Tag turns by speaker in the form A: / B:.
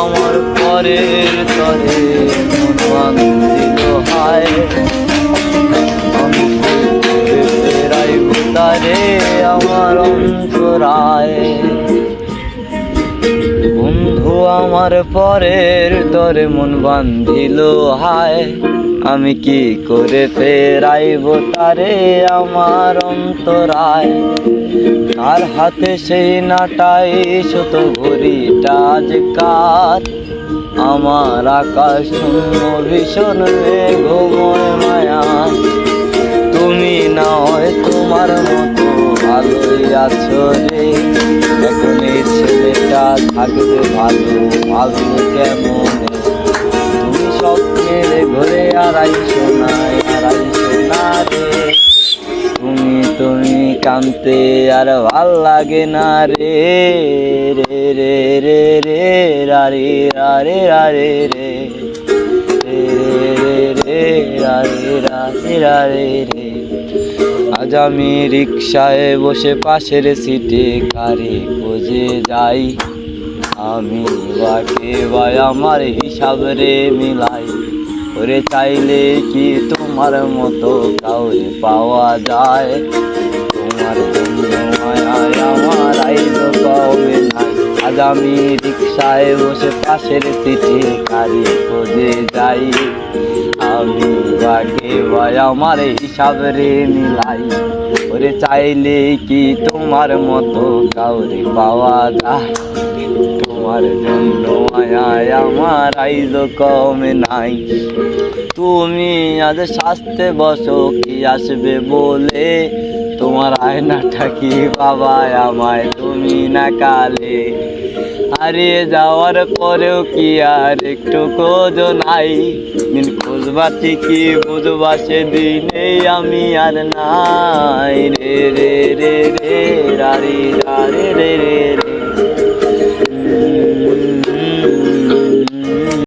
A: আমার পরের তরে মন দিল হায় ফেরাইব তারে আমার অন্তরায়। বন্ধু আমার পরের তরে মন বান্ধিল হায়। আমি কি করে ফেরাইব তারে আমার অন্তরায়? তার হাতে সেই নাটাই শত ঘড়িটা আজ কার? আমার আকাশ শূন্য ভীষণ মেঘময় মায়া। তুমি নয় তোমার মতো ভালোই আছো রে এখন এই ছেলেটা থাকবে ভালো ভালো কেমন? ঘরে আড়াইশো না আড়াইশো তুমি তুমি কানতে আর ভালো লাগে না রে রে রে রে রে রে রে রে রে আজ আমি রিক্সায় বসে পাশের সিটে কারে খোঁজে যাই। আমি বাকে ভাই আমার হিসাব রে মিলাই। করে চাইলে কি তোমার মতো কাউরে পাওয়া যায়? তোমার আমার আজ আমি রিক্সায় বসে পাশের সিটে কারি খোঁজে যাই। আমি বাগে ভাই আমার হিসাব রে মিলাই করে চাইলে কি তোমার মতো কাউরে পাওয়া যায়? তোমার জন্য মায়ায় আমার আইল কমে নাই। তুমি আজ শাস্তে বসো, কি আসবে বলে? তোমার আয়নাটা কি বাবা আমায় তুমি না কালে? হারিয়ে যাওয়ার পরেও কি আর একটু খোঁজ নাই? দিন খুঁজবা ঠিকই বুঝবা সেদিনে আমি আর নাই। রে রে রে রে রে